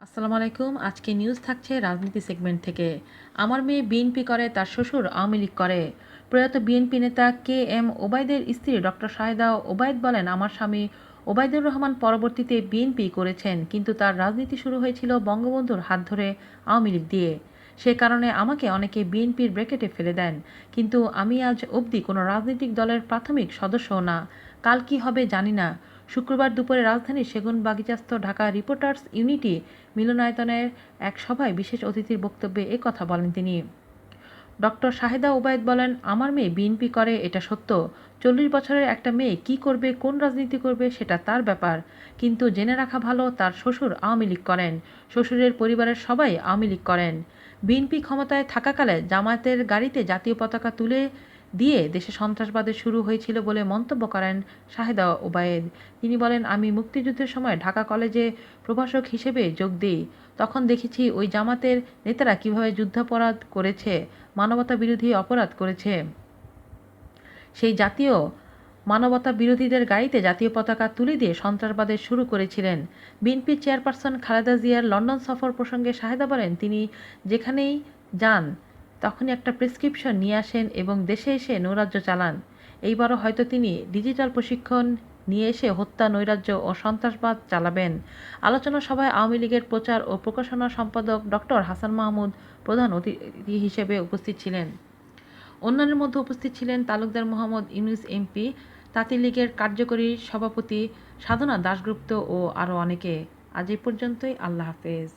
আসসালামু আলাইকুম। আজকে নিউজ থাকছে রাজনীতি সেগমেন্ট থেকে। আমার মেয়ে বিএনপি করে, তার শ্বশুর আওয়ামী লীগ করে। প্রয়াত বিএনপি নেতা কে এম ওবায়দের স্ত্রী ডক্টর শাহেদা ওবায়দ বলেন, আমার স্বামী ওবায়দুর রহমান পরবর্তীতে বিএনপি করেছেন, কিন্তু তার রাজনীতি শুরু হয়েছিল বঙ্গবন্ধুর হাত ধরে আওয়ামী লীগ দিয়ে। সে কারণে আমাকে অনেকে বিএনপির ব্র্যাকেটে ফেলে দেন, কিন্তু আমি আজ অবধি কোনো রাজনৈতিক দলের প্রাথমিক সদস্যও না। কাল কি হবে জানি না। শুক্রবার দুপুরে রাজধানীর সেগুন বাগিচাস্থ ঢাকা রিপোর্টার্স ইউনিটি মিলনায়তনের এক সভায় বিশেষ অতিথির বক্তব্যে এ কথা বলেন তিনি। ডক্টর শাহেদা ওবায়দ বলেন, আমার মেয়ে বিএনপি করে, এটা সত্য। চল্লিশ বছরের একটা মেয়ে কি করবে, কোন রাজনীতি করবে, সেটা তার ব্যাপার। কিন্তু জেনে রাখা ভালো, তার শ্বশুর আওয়ামী লীগ করেন। শ্বশুরের পরিবারের সবাই আওয়ামী লীগ করেন। বিএনপি ক্ষমতায় থাকাকালে জামায়াতের গাড়িতে জাতীয় পতাকা তুলে দিয়ে দেশে সন্ত্রাসবাদের শুরু হয়েছিল বলে মন্তব্য করেন শাহেদা ওবায়েদ। তিনি বলেন, আমি মুক্তিযুদ্ধের সময় ঢাকা কলেজে প্রভাষক হিসেবে যোগ দিই। তখন দেখেছি ওই জামাতের নেতারা কীভাবে যুদ্ধাপরাধ করেছে মানবতা বিরোধী অপরাধ করেছে। সেই জাতীয় মানবতা বিরোধীদের গাড়িতে জাতীয় পতাকা তুলে দিয়ে সন্ত্রাসবাদের শুরু করেছিলেন। বিএনপির চেয়ারপারসন খালেদা জিয়ার লন্ডন সফর প্রসঙ্গে শাহেদা বলেন, তিনি যেখানেই যান তখনই একটা প্রেসক্রিপশন নিয়ে আসেন এবং দেশে এসে নৈরাজ্য চালান। এইবারও হয়তো তিনি ডিজিটাল প্রশিক্ষণ নিয়ে এসে হত্যা, নৈরাজ্য ও সন্ত্রাসবাদ চালাবেন। আলোচনা সভায় আওয়ামী লীগের প্রচার ও প্রকাশনা সম্পাদক ডক্টর হাসান মাহমুদ প্রধান অতিথি হিসেবে উপস্থিত ছিলেন। অন্যান্যের মধ্যে উপস্থিত ছিলেন তালুকদার মোহাম্মদ ইউনুস এমপি, তাঁতি লীগের কার্যকরী সভাপতি সাধনা দাশগুপ্ত ও আরও অনেকে। আজ এই পর্যন্তই, আল্লাহ হাফেজ।